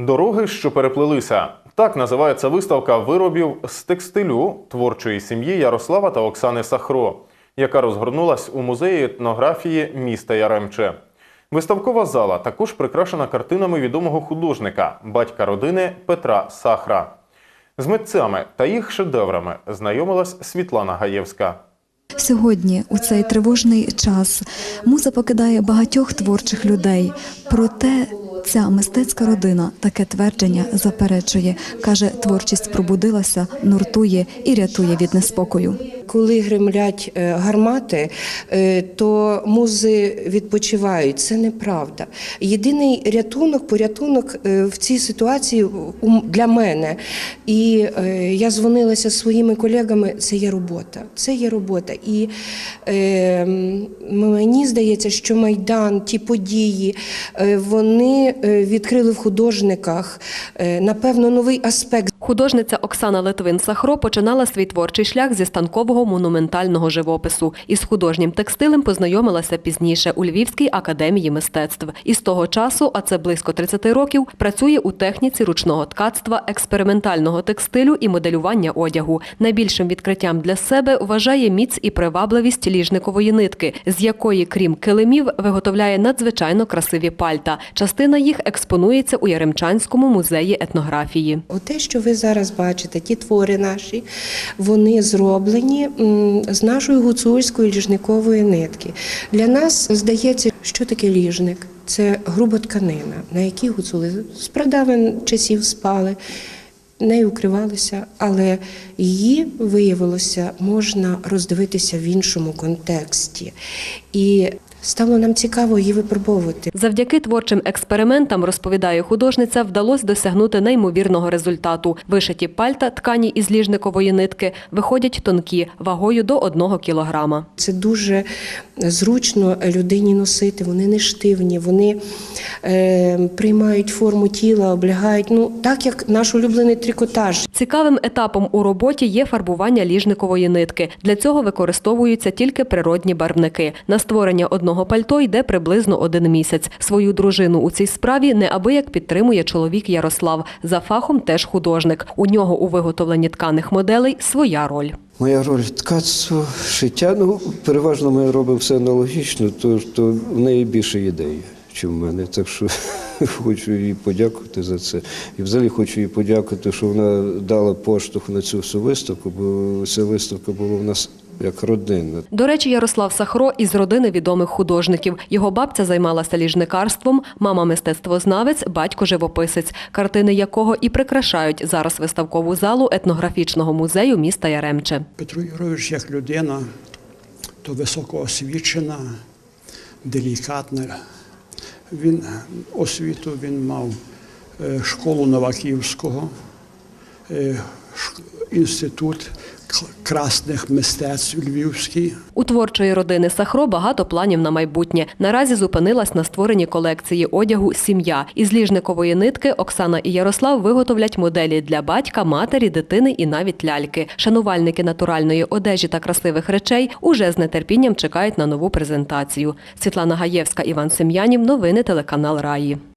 Дороги, що переплилися. Так називається виставка виробів з текстилю творчої сім'ї Ярослава та Оксани Сахро, яка розгорнулась у музеї етнографії міста Яремче. Виставкова зала також прикрашена картинами відомого художника, батька родини Петра Сахра. З митцями та їх шедеврами знайомилась Світлана Гаєвська. Сьогодні, у цей тривожний час, муза покидає багатьох творчих людей. Проте ця мистецька родина таке твердження заперечує. Каже, творчість пробудилася, нуртує і рятує від неспокою. Коли гремлять е, гармати, е, то музи відпочивають. Це неправда. Єдиний рятунок, порятунок е, в цій ситуації для мене. І я дзвонилася зі своїми колегами. Це є робота. Це є робота. І мені здається, що майдан, ті події, вони відкрили в художниках напевно новий аспект Художниця Оксана Литвин-Сахро починала свій творчий шлях зі станкового монументального живопису. Із художнім текстилем познайомилася пізніше у Львівській академії мистецтв. І з того часу, а це близько 30 років, працює у техніці ручного ткацтва, експериментального текстилю і моделювання одягу. Найбільшим відкриттям для себе вважає міць і привабливість ліжникової нитки, з якої, крім килимів, виготовляє надзвичайно красиві пальта. Частина їх експонується у Яремчанському музеї етнографії. Оте, що ви зараз бачите, ті твори наші, вони зроблені з нашої гуцульської ліжникової нитки. Для нас здається, що таке ліжник? Це груба тканина, на якій гуцули з прадавин часів спали. Нею укривалися, але її виявилося можна роздивитися в іншому контексті. І стало нам цікаво її випробовувати. Завдяки творчим експериментам, розповідає художниця, вдалося досягнути неймовірного результату. Вишиті пальта ткані із ліжникової нитки виходять тонкі, вагою до одного кілограма. Це дуже зручно людині носити. Вони не штивні, вони е, приймають форму тіла, облягають. Ну так як наш улюблений трикотаж. Цікавим етапом у роботі є фарбування ліжникової нитки. Для цього використовуються тільки природні барвники. На створення одного пальто йде приблизно один місяць. Свою дружину у цій справі неабияк підтримує чоловік Ярослав. За фахом теж художник. У нього у виготовленні тканих моделей своя роль. Моя роль ткацтво, шиття. Ну, переважно ми робимо все аналогічно, то, то в неї більше ідей, ніж в мене. Так що хочу їй подякувати за це. І взагалі хочу їй подякувати, що вона дала поштовх на цю всю виставку, бо ця виставка була в нас як родинна. До речі, Ярослав Сахро із родини відомих художників. Його бабця займалася ліжникарством, мама мистецтвознавець, батько живописець, картини якого і прикрашають зараз виставкову залу етнографічного музею міста Яремче. Петро Юрович як людина, то високоосвічена, делікатна. Він освіту він мав е, школу Новаківського, е, інститут красних мистецтв Львівський. У творчої родини Сахро багато планів на майбутнє. Наразі зупинилась на створенні колекції одягу Сім'я. Із ліжникової нитки Оксана і Ярослав виготовлять моделі для батька, матері, дитини і навіть ляльки. Шанувальники натуральної одежі та красивих речей уже з нетерпінням чекають на нову презентацію. Світлана Гаєвська, Іван Сем'янів. Новини телеканал Раї.